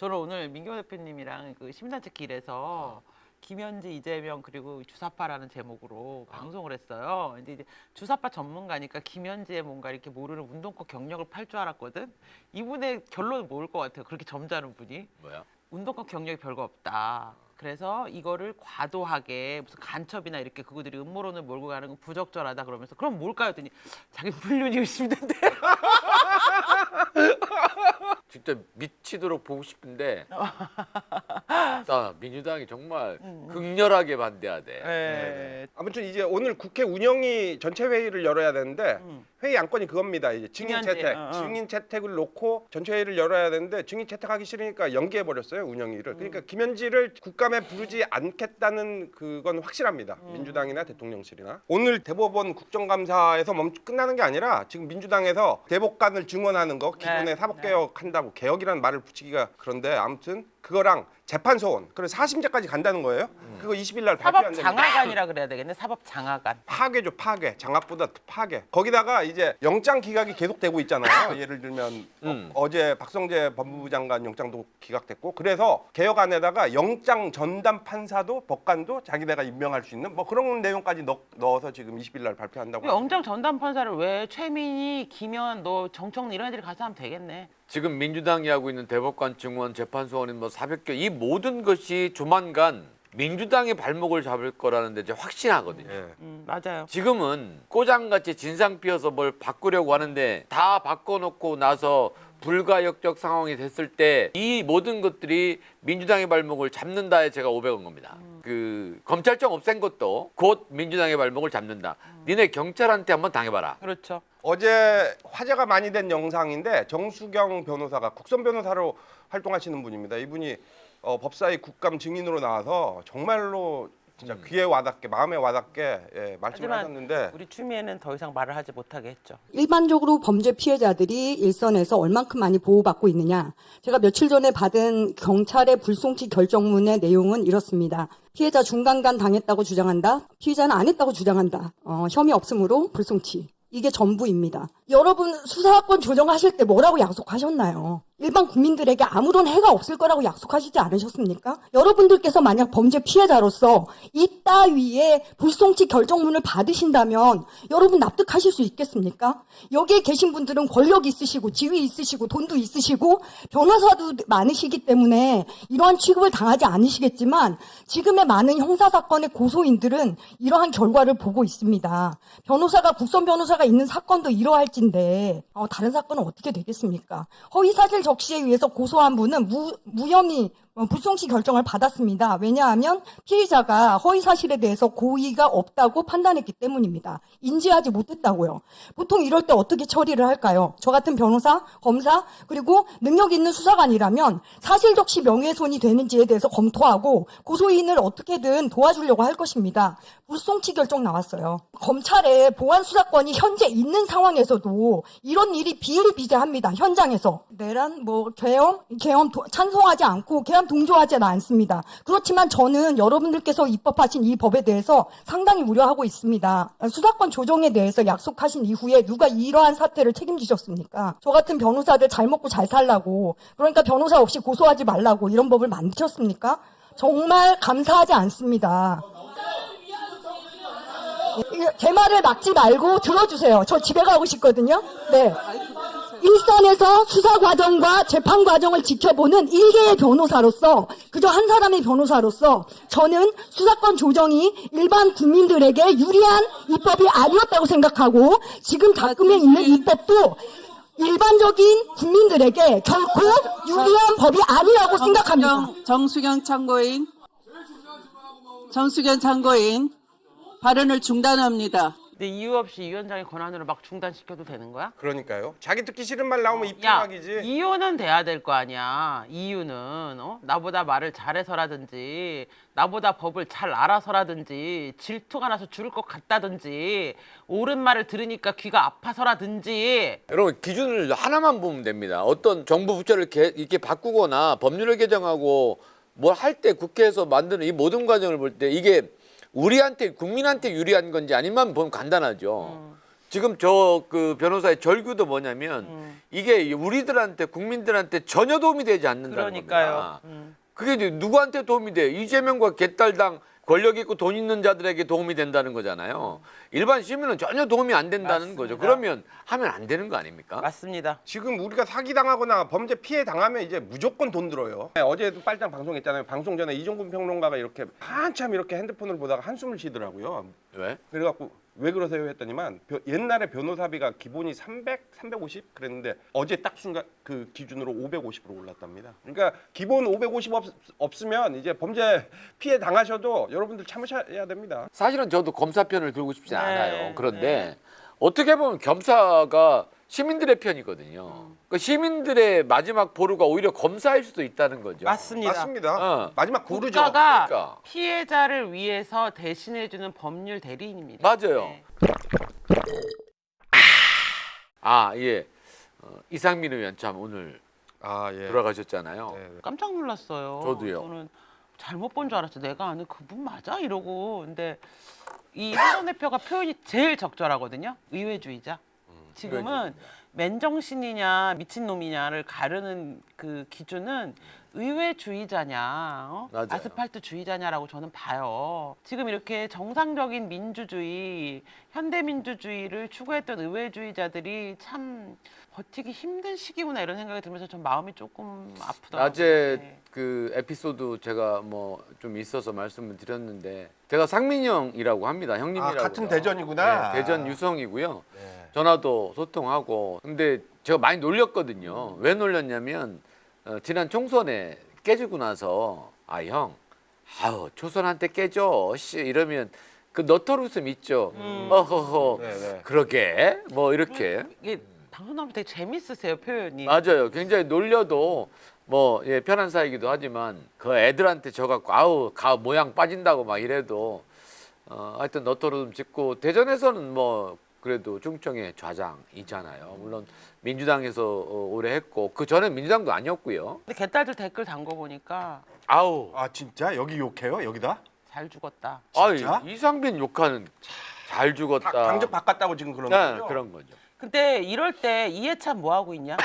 저는 오늘 민경 대표님이랑 그 시민단체 길에서 김현지 이재명 그리고 주사파라는 제목으로 방송을 했어요. 근데 이제 주사파 전문가니까 김현지의 뭔가 이렇게 모르는 운동권 경력을 팔 줄 알았거든. 이분의 결론은 뭐일 것 같아요? 그렇게 점잖은 분이 뭐야? 운동권 경력이 별거 없다. 그래서 이거를 과도하게 무슨 간첩이나 이렇게 그거들이 음모론을 몰고 가는 건 부적절하다 그러면서 그럼 뭘까요? 했더니 자기 물륜이 의심된대. 진짜 미치도록 보고 싶은데 아, 민주당이 정말 극렬하게 반대하대. 네. 아무튼 이제 오늘 국회 운영위 전체 회의를 열어야 되는데 음. 회의 안건이 그겁니다. 이제 증인 중요한지, 채택, 어, 어. 증인 채택을 놓고 전체 회의를 열어야 되는데 증인 채택하기 싫으니까 연기해 버렸어요 운영위를. 음. 그러니까 김현지를 국감에 부르지 않겠다는 그건 확실합니다. 음. 민주당이나 대통령실이나 오늘 대법원 국정감사에서 멈 끝나는 게 아니라 지금 민주당에서 대법관을 증언하는 거 기존에 네. 사법개혁 한다고 개혁이라는 말을 붙이기가 그런데 아무튼 그거랑 재판 소원 그래서 사심제까지 간다는 거예요. 그거 20일 날 사법 발표한다는 장하관이라 그래야 되겠네. 사법 장하관. 파괴죠 파괴 장학보다 파괴 거기다가 이제 영장 기각이 계속되고 있잖아요 예를 들면 음. 어, 제 박성재 법무부 장관 영장도 기각됐고 그래서 개혁안에다가 영장 전담 판사도 법관도 자기네가 임명할 수 있는 뭐 그런 내용까지 넣, 넣어서 지금 20일 날 발표한다고. 영장 전담 판사를 왜 최민희, 김현, 너 정청래 이런 애들이 가서 하면 되겠네. 지금 민주당이 하고 있는 대법관 증원, 재판 소원인 뭐 400개 이 모든 것이 조만간 민주당의 발목을 잡을 거라는데 이제 확신하거든요. 예. 음, 맞아요. 지금은 꼬장같이 진상 피워서 뭘 바꾸려고 하는데 다 바꿔놓고 나서 불가역적 상황이 됐을 때 이 모든 것들이 민주당의 발목을 잡는다에 제가 500원 겁니다. 그 검찰청 없앤 것도 곧 민주당의 발목을 잡는다. 니네 경찰한테 한번 당해봐라. 그렇죠. 어제 화제가 많이 된 영상인데 정수경 변호사가 국선 변호사로 활동하시는 분입니다. 이분이 어, 법사위 국감 증인으로 나와서 정말로 진짜 귀에 와닿게 마음에 와닿게 예, 말씀을 하지만 하셨는데 우리 추미애는 더 이상 말을 하지 못하게 했죠. 일반적으로 범죄 피해자들이 일선에서 얼만큼 많이 보호받고 있느냐. 제가 며칠 전에 받은 경찰의 불송치 결정문의 내용은 이렇습니다. 피해자 중간간 당했다고 주장한다. 피해자는 안 했다고 주장한다. 어, 혐의 없으므로 불송치. 이게 전부입니다. 여러분 수사권 조정하실 때 뭐라고 약속하셨나요? 일반 국민들에게 아무런 해가 없을 거라고 약속하시지 않으셨습니까? 여러분들께서 만약 범죄 피해자로서 이 따위의 불송치 결정문을 받으신다면 여러분 납득하실 수 있겠습니까? 여기에 계신 분들은 권력 있으시고 지위 있으시고 돈도 있으시고 변호사도 많으시기 때문에 이러한 취급을 당하지 않으시겠지만 지금의 많은 형사사건의 고소인들은 이러한 결과를 보고 있습니다. 변호사가 국선 변호사가 있는 사건도 이러할진데 어, 다른 사건은 어떻게 되겠습니까? 허위사실 적시에 의해서 고소한 분은 무, 무혐의 어, 불송치 결정을 받았습니다. 왜냐하면 피의자가 허위 사실에 대해서 고의가 없다고 판단했기 때문입니다. 인지하지 못했다고요. 보통 이럴 때 어떻게 처리를 할까요? 저 같은 변호사, 검사, 그리고 능력 있는 수사관이라면 사실 적시 명예훼손이 되는지에 대해서 검토하고 고소인을 어떻게든 도와주려고 할 것입니다. 불송치 결정 나왔어요. 검찰의 보안 수사권이 현재 있는 상황에서도 이런 일이 비일비재합니다. 현장에서 내란 뭐 계엄 계엄 도- 찬성하지 않고 계엄 동조하지는 않습니다. 그렇지만 저는 여러분들께서 입법하신 이 법에 대해서 상당히 우려하고 있습니다. 수사권 조정에 대해서 약속하신 이후에 누가 이러한 사태를 책임지셨습니까? 저 같은 변호사들 잘 먹고 잘 살라고 그러니까 변호사 없이 고소하지 말라고 이런 법을 만드셨습니까? 정말 감사하지 않습니다. 제 말을 막지 말고 들어주세요. 저 집에 가고 싶거든요. 네. 일선에서 수사 과정과 재판 과정을 지켜보는 일개의 변호사로서 그저 한 사람의 변호사로서 저는 수사권 조정이 일반 국민들에게 유리한 입법이 아니었다고 생각하고 지금 작금에 있는 입법도 일반적인 국민들에게 결코 유리한 법이 아니라고 생각합니다. 정수경 참고인, 정수경 참고인 발언을 중단합니다. 근데 이유 없이 이 위원장의 권한으로 막 중단시켜도 되는 거야? 그러니까요. 자기 듣기 싫은 말 나오면 야, 입증하기지. 이유는 돼야 될 거 아니야. 이유는 어? 나보다 말을 잘해서라든지 나보다 법을 잘 알아서라든지 질투가 나서 죽을 것 같다든지 옳은 말을 들으니까 귀가 아파서라든지 여러분 기준을 하나만 보면 됩니다. 어떤 정부 부처를 개- 이렇게 바꾸거나 법률을 개정하고 뭘 할 때 국회에서 만드는 이 모든 과정을 볼 때 이게 우리한테 국민한테 유리한 건지 아니면 보면 간단하죠. 지금 저 그 변호사의 절규도 뭐냐면 음. 이게 우리들한테 국민들한테 전혀 도움이 되지 않는다는 그러니까요. 겁니다. 음. 그게 이제 누구한테 도움이 돼? 이재명과 개딸당 권력 있고 돈 있는 자들에게 도움이 된다는 거잖아요. 일반 시민은 전혀 도움이 안 된다는 거죠. 맞습니다. 그러면 하면 안 되는 거 아닙니까? 맞습니다. 지금 우리가 사기 당하거나 범죄 피해 당하면 이제 무조건 돈 들어요. 네, 어제도 빨장 방송했잖아요. 방송 전에 이종근 평론가가 이렇게 한참 이렇게 핸드폰을 보다가 한숨을 쉬더라고요. 왜? 그래갖고 왜 그러세요 했더니만 벼- 옛날에 변호사비가 기본이 300, 350 그랬는데 어제 딱 순간 그 기준으로 550으로 올랐답니다. 그러니까 기본 550 없, 없으면 이제 범죄 피해 당하셔도 여러분들 참으셔야 됩니다. 사실은 저도 검사 편을 들고 싶지 네, 않아요. 그런데 네. 어떻게 보면 검사가 시민들의 편이거든요. 그 시민들의 마지막 보루가 오히려 검사일 수도 있다는 거죠. 맞습니다. 맞습니다. 어. 마지막 고르죠. 국가가 그러니까. 피해자를 위해서 대신해주는 법률 대리인입니다. 맞아요. 네. 아 예. 어, 이상민 의원 참 오늘 아 예. 돌아가셨잖아요. 네, 네. 깜짝 놀랐어요. 저도요. 저는 잘못 본 줄 알았죠. 내가 아는 그분 맞아 이러고. 근데 이 한동 대표가 표현이 제일 적절하거든요. 의회주의자. 지금은 의회주의자. 맨정신이냐 미친놈이냐를 가르는 그 기준은 의회주의자냐 어? 맞아요. 아스팔트주의자냐라고 저는 봐요. 지금 이렇게 정상적인 민주주의, 현대민주주의를 추구했던 의회주의자들이 참 버티기 힘든 시기구나 이런 생각이 들면서 좀 마음이 조금 아프더라고요. 낮에 네. 그 에피소드 제가 뭐 좀 있어서 말씀을 드렸는데 제가 상민 형이라고 합니다. 형님이라고. 아, 같은 대전이구나. 네, 대전 유성이고요. 네. 전화도 소통하고. 근데 제가 많이 놀렸거든요. 왜 놀렸냐면 어, 지난 총선에 깨지고 나서 아 형, 아우 초선한테 깨져 씨 이러면 그 너털 웃음 있죠. 음. 어허허. 네, 네. 그러게 뭐 이렇게 이게 방송 나오면 되게 재밌으세요 표현이. 맞아요. 굉장히 놀려도 뭐 예, 편한 사이기도 하지만 그 애들한테 져갖고 아우 가 모양 빠진다고 막 이래도 어, 하여튼 너토름 짓고 대전에서는 뭐 그래도 중청의 좌장이잖아요. 물론 민주당에서 어, 오래 했고 그 전에 민주당도 아니었고요. 근데 개딸들 댓글 단 거 보니까 아우 아 진짜 여기 욕해요 여기다? 잘 죽었다. 진짜? 아이, 이상빈 욕하는 잘 죽었다. 다 강제 바꿨다고 지금 그런 네, 거죠? 그런 거죠. 근데 이럴 때 이해찬 뭐 하고 있냐?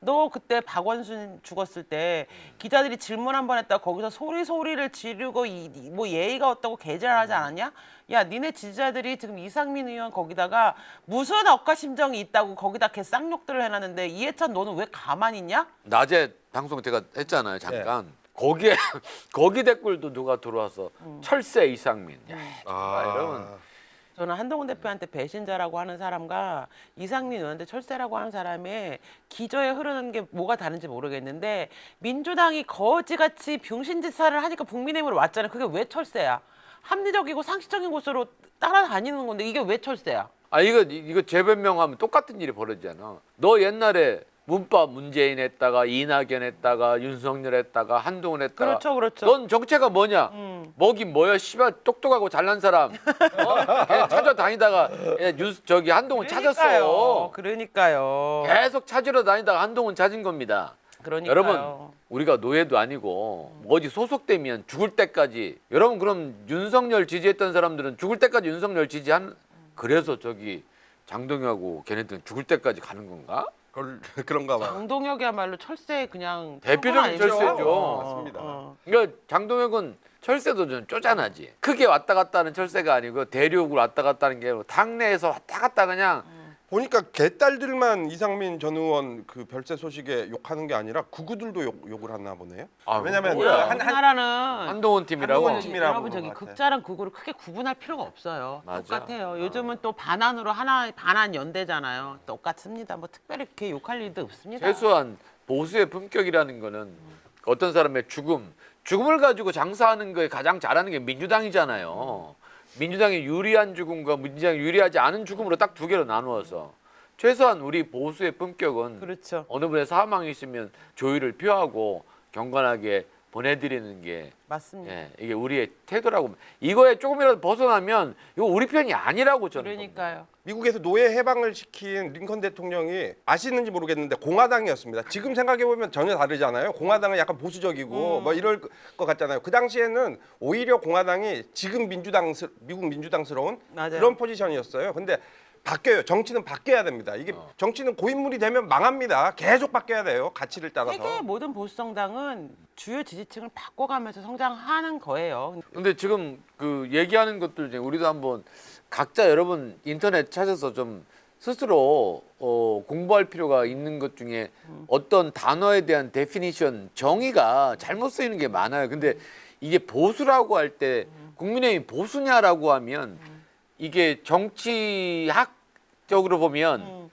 너 그때 박원순 죽었을 때 기자들이 질문 한 번 했다 거기서 소리 소리를 지르고 이, 이- 뭐 예의가 없다고 개잘하지 않았냐? 야 니네 지지자들이 지금 이상민 의원 거기다가 무슨 억가심정이 있다고 거기다 개 쌍욕들을 해놨는데 이해찬 너는 왜 가만히 있냐? 낮에 방송 제가 했잖아요. 잠깐. 거기에 거기 댓글도 누가 들어와서 철새 이상민. 야, 아, 이러면 저는 한동훈 대표한테 배신자라고 하는 사람과 이상민 의원한테 철새라고 하는 사람의 기저에 흐르는 게 뭐가 다른지 모르겠는데 민주당이 거지같이 병신짓사를 하니까 국민의힘으로 왔잖아요. 그게 왜 철새야? 합리적이고 상식적인 곳으로 따라다니는 건데 이게 왜 철새야? 아 이거 이거 재변명하면 똑같은 일이 벌어지잖아. 너 옛날에 문법 문재인 했다가 이낙연 했다가 윤석열 했다가 한동훈 했다가 그렇죠, 그렇죠. 넌 정체가 뭐냐? 음. 뭐긴 뭐야? 씨발 똑똑하고 잘난 사람. 어? 그냥 찾아다니다가 예, 뉴스 저기 한동훈 찾았어. 그러니까요. 계속 찾으러 다니다가 한동훈 찾은 겁니다. 그러니까요. 여러분 우리가 노예도 아니고 뭐 어디 소속되면 죽을 때까지 여러분 그럼 윤석열 지지했던 사람들은 죽을 때까지 윤석열 지지한 그래서 저기 장동혁하고 걔네들은 죽을 때까지 가는 건가? 그걸, 그런가 봐요. 장동혁이야말로 철새 그냥 대표적인 표본 아니죠? 철새죠. 어, 맞습니다. 어. 그러니까 장동혁은 철새도 좀 쪼잔하지. 크게 왔다 갔다 하는 철새가 아니고 대륙으로 왔다 갔다 하는 게 아니고 당내에서 왔다 갔다 그냥 보니까 개딸들만 이상민 전 의원 그 별세 소식에 욕하는 게 아니라 구구들도 욕, 욕을 하나 보네요. 아, 왜냐면 뭐야. 한- 한- 우리나라는 한동훈 팀이라고. 한동훈 팀. 팀이라고 여러분 저기 그런 것 같아. 극자랑 극우를 크게 구분할 필요가 없어요. 맞아. 똑같아요. 요즘은 또 반환으로 하나 반환 연대잖아요. 똑같습니다. 뭐 특별히 이렇게 욕할 일도 없습니다. 최소한 보수의 품격이라는 거는 어떤 사람의 죽음, 죽음을 가지고 장사하는 거에 가장 잘하는 게 민주당이잖아요. 민주당이 유리한 죽음과 민주당이 유리하지 않은 죽음으로 딱 두 개로 나누어서 최소한 우리 보수의 품격은 그렇죠. 어느 분의 사망이 있으면 조의를 표하고 경건하게 보내드리는 게 맞습니다. 예, 이게 우리의 태도라고 이거에 조금이라도 벗어나면 이거 우리 편이 아니라고 저는. 그러니까요. 미국에서 노예 해방을 시킨 링컨 대통령이 아시는지 모르겠는데 공화당이었습니다. 지금 생각해 보면 전혀 다르잖아요. 공화당은 약간 보수적이고 뭐 이럴 것 같잖아요. 그 당시에는 오히려 공화당이 지금 민주당 미국 민주당스러운 맞아요. 그런 포지션이었어요. 근데 바뀌어요. 정치는 바뀌어야 됩니다. 이게 정치는 고인물이 되면 망합니다. 계속 바뀌어야 돼요. 가치를 따라서. 세계 모든 보수 정당은 주요 지지층을 바꿔가면서 성장하는 거예요. 근데 지금 그 얘기하는 것들 중에 우리도 한번 각자 여러분 인터넷 찾아서 좀 스스로 어, 공부할 필요가 있는 것 중에 어떤 단어에 대한 데피니션 정의가 잘못 쓰이는 게 많아요. 근데 이게 보수라고 할 때 국민의힘 보수냐라고 하면 이게 정치학 적으로 보면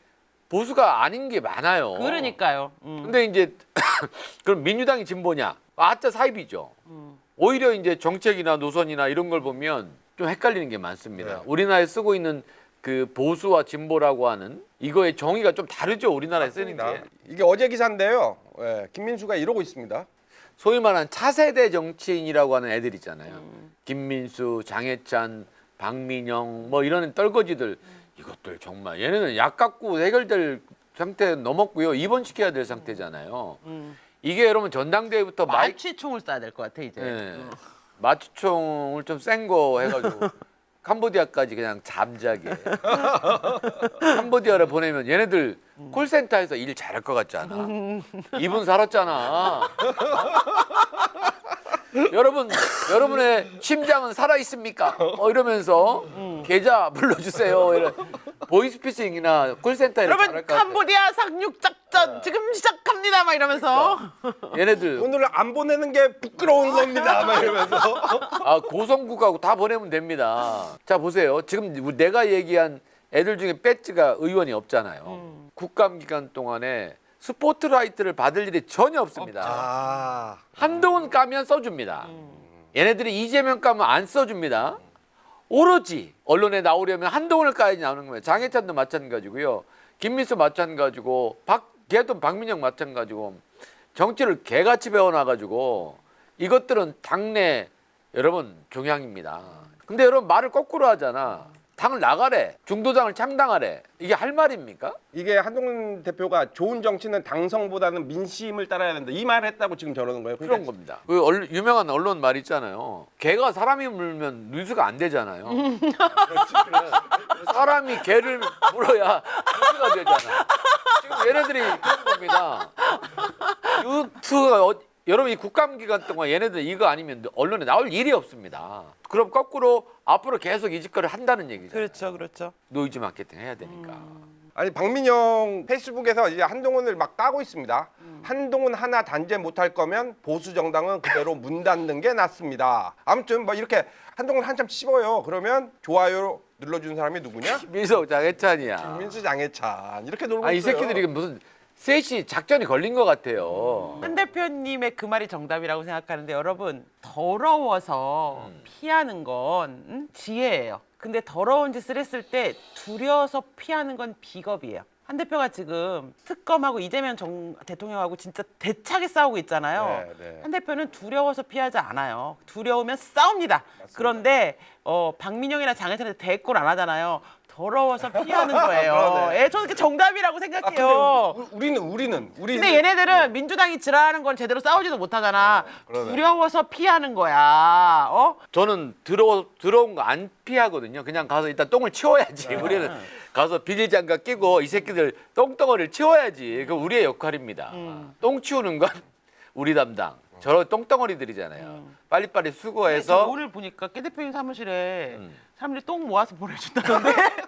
보수가 아닌 게 많아요. 그러니까요. 음. 근데 이제 그럼 민주당이 진보냐? 아짜 사입이죠. 오히려 이제 정책이나 노선이나 이런 걸 보면 좀 헷갈리는 게 많습니다. 네. 우리나라에 쓰고 있는 그 보수와 진보라고 하는 이거의 정의가 좀 다르죠. 우리나라에 쓰는 맞습니다. 게. 이게 어제 기사인데요. 예, 김민수가 이러고 있습니다. 소위 말하는 차세대 정치인이라고 하는 애들 있잖아요. 김민수, 장해찬, 박민영 뭐 이런 떨거지들 이것들 정말 얘네는 약 갖고 해결될 상태 넘었고요. 입원시켜야 될 상태잖아요. 음. 이게 여러분 전당대회부터 마취총을 쏴야 될 것 같아 이제. 예. 마취총을 좀 센 거 해가지고 캄보디아까지 그냥 잠자게 캄보디아를 보내면 얘네들 콜센터에서 일 잘할 것 같지 않아? 이분 살았잖아. 여러분 여러분의 심장은 살아 있습니까? 어, 이러면서 계좌 불러주세요. 이런 보이스피싱이나 콜센터에 여러분. 캄보디아 상륙 작전 지금 시작합니다 막 이러면서 얘네들 오늘 안 보내는 게 부끄러운 겁니다. 막 이러면서. 아 고성국하고 다 보내면 됩니다. 자 보세요. 지금 내가 얘기한 애들 중에 배지가 의원이 없잖아요. 국감 기간 동안에 스포트라이트를 받을 일이 전혀 없습니다. 아, 한동훈 까면 써줍니다. 얘네들이 이재명 까면 안 써줍니다. 오로지 언론에 나오려면 한동훈을 까야지 나오는 거예요. 장해찬도 마찬가지고요. 김민수 마찬가지고 박 걔도 박민영 마찬가지고 정치를 개같이 배워놔가지고 이것들은 당내 여러분 종양입니다. 근데 여러분 말을 거꾸로 하잖아. 당을 나가래. 중도당을 창당하래. 이게 할 말입니까? 이게 한동훈 대표가 좋은 정치는 당성보다는 민심을 따라야 된다. 이 말을 했다고 지금 저러는 거예요. 그런 그러니까 겁니다. 그 얼- 유명한 언론 말 있잖아요. 개가 사람이 물면 뉴스가 안 되잖아요. 사람이 개를 물어야 뉴스가 되잖아. 지금 얘네들이 그런 겁니다. 유튜브가 어, 여러분 이 국감 기간 동안 얘네들 이거 아니면 언론에 나올 일이 없습니다. 그럼 거꾸로 앞으로 계속 이 짓거리를 한다는 얘기죠. 그렇죠 그렇죠. 노이즈 마케팅 해야 되니까. 아니 박민영 페이스북에서 이제 한동훈을 막 까고 있습니다. 한동훈 하나 단죄 못할 거면 보수 정당은 그대로 문 닫는 게 낫습니다. 아무튼 뭐 이렇게 한동훈 한참 씹어요. 그러면 좋아요 눌러준 사람이 누구냐? 민석 장해찬이야. 민수 장해찬 이렇게 놀고 아이 있어요. 새끼들이 무슨 셋이 작전이 걸린 것 같아요. 한 대표님의 그 말이 정답이라고 생각하는데 여러분 더러워서 피하는 건 음? 지혜예요. 근데 더러운 짓을 했을 때 두려워서 피하는 건 비겁이에요. 한 대표가 지금 특검하고 이재명 정, 대통령하고 진짜 대차게 싸우고 있잖아요. 네, 네. 한 대표는 두려워서 피하지 않아요. 두려우면 싸웁니다. 그런데 어, 박민영이나 장혜찬한테 대꾸를 안 하잖아요. 더러워서 피하는 거예요. 그러네. 예, 저는 그게 정답이라고 아, 근데 생각해요. 우- 우리는 우리는 우리는 근데 얘네들은 민주당이 지랄하는 건 제대로 싸우지도 못하잖아. 그러네. 두려워서 피하는 거야. 어? 저는 들어 들어온 거 안 피하거든요. 그냥 가서 일단 똥을 치워야지. 네. 우리는 가서 비닐장갑 끼고 이 새끼들 똥덩어리를 치워야지. 그 우리의 역할입니다. 음. 똥 치우는 건 우리 담당. 저런 똥덩어리들이잖아요. 빨리빨리 수거해서 오늘 보니까 깨 대표님 사무실에 음. 사람들이 똥 모아서 보내준다던데.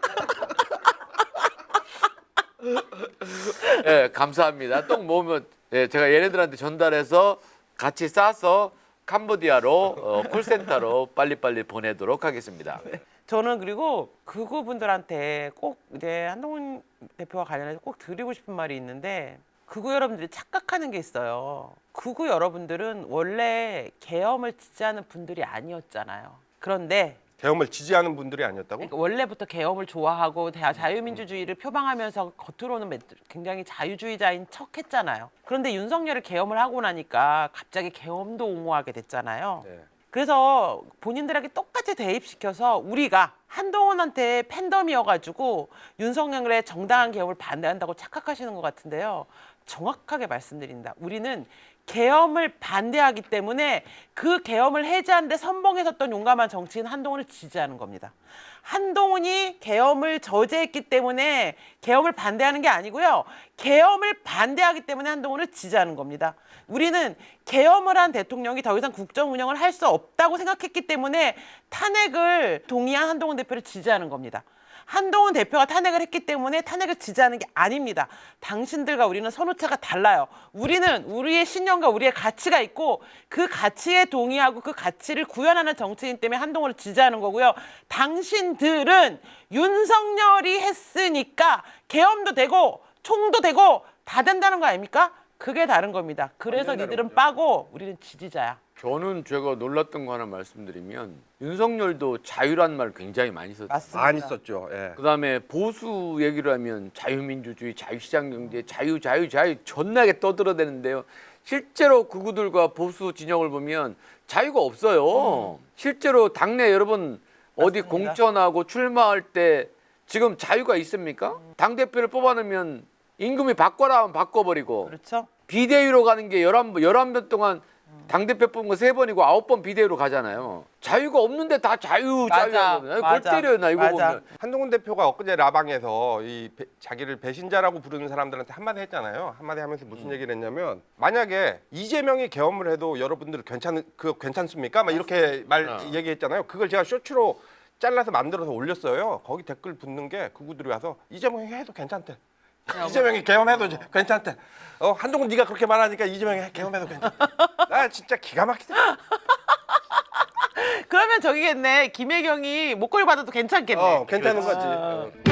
예, 감사합니다. 똥 모으면 예, 제가 얘네들한테 전달해서 같이 싸서 캄보디아로 어, 콜센터로 빨리빨리 보내도록 하겠습니다. 저는 그리고 그구분들한테 꼭 이제 한동훈 대표와 관련해서 꼭 드리고 싶은 말이 있는데 그구 여러분들이 착각하는 게 있어요. 그구 여러분들은 원래 계엄을 지지하는 분들이 아니었잖아요. 그런데 계엄을 지지하는 분들이 아니었다고? 그러니까 원래부터 계엄을 좋아하고 대- 자유민주주의를 표방하면서 겉으로는 매- 굉장히 자유주의자인 척했잖아요. 그런데 윤석열이 계엄을 하고 나니까 갑자기 계엄도 옹호하게 됐잖아요. 네. 그래서 본인들에게 똑같이 대입시켜서 우리가 한동훈한테 팬덤이어가지고 윤석열의 정당한 개혁을 반대한다고 착각하시는 것 같은데요. 정확하게 말씀드린다. 우리는 계엄을 반대하기 때문에 그 계엄을 해제하는데 선봉에 섰던 용감한 정치인 한동훈을 지지하는 겁니다. 한동훈이 계엄을 저지했기 때문에 계엄을 반대하는 게 아니고요. 계엄을 반대하기 때문에 한동훈을 지지하는 겁니다. 우리는 계엄을 한 대통령이 더 이상 국정 운영을 할 수 없다고 생각했기 때문에 탄핵을 동의한 한동훈 대표를 지지하는 겁니다. 한동훈 대표가 탄핵을 했기 때문에 탄핵을 지지하는 게 아닙니다. 당신들과 우리는 선호차가 달라요. 우리는 우리의 신념과 우리의 가치가 있고 그 가치에 동의하고 그 가치를 구현하는 정치인 때문에 한동훈을 지지하는 거고요. 당신들은 윤석열이 했으니까 계엄도 되고 총도 되고 다 된다는 거 아닙니까? 그게 다른 겁니다. 그래서 니들은. 빠고 우리는 지지자야. 저는 제가 놀랐던 거 하나 말씀드리면 윤석열도 자유란 말 굉장히 많이 썼어요. 맞습니다. 많이 썼죠. 예. 그다음에 보수 얘기를 하면 자유민주주의, 자유시장 경제, 자유, 자유, 자유 존나게 떠들어대는데요. 실제로 극우들과 보수 진영을 보면 자유가 없어요. 실제로 당내 여러분 어디 맞습니다. 공천하고 출마할 때 지금 자유가 있습니까? 당 대표를 뽑아놓으면 임금이 바꿔라 하면 바꿔버리고 그렇죠? 비대위로 가는 게 11번, 11번 동안 당대표 뽑은 거 세 번이고 아홉 번 비대위로 가잖아요. 자유가 없는데 다 자유, 자유 하거든요. 골 맞아, 때려요, 나 이거 맞아. 보면. 한동훈 대표가 엊그제 라방에서 이 배- 자기를 배신자라고 부르는 사람들한테 한마디 했잖아요. 한마디 하면서 무슨 얘기를 했냐면 만약에 이재명이 계엄을 해도 여러분들 괜찮 그 괜찮습니까? 막 이렇게 말 어. 얘기했잖아요. 그걸 제가 쇼츠로 잘라서 만들어서 올렸어요. 거기 댓글 붙는 게 그구들이 와서 이재명이 해도 괜찮대. 이재명이 계엄해도 이제 괜찮대. 어 한동훈 네가 그렇게 말하니까 이재명이 계엄해도 괜찮대. 나 진짜 기가 막히다. 그러면 저기겠네. 김혜경이 목걸이 받아도 괜찮겠네. 어 괜찮은 그렇지. 거지. 어.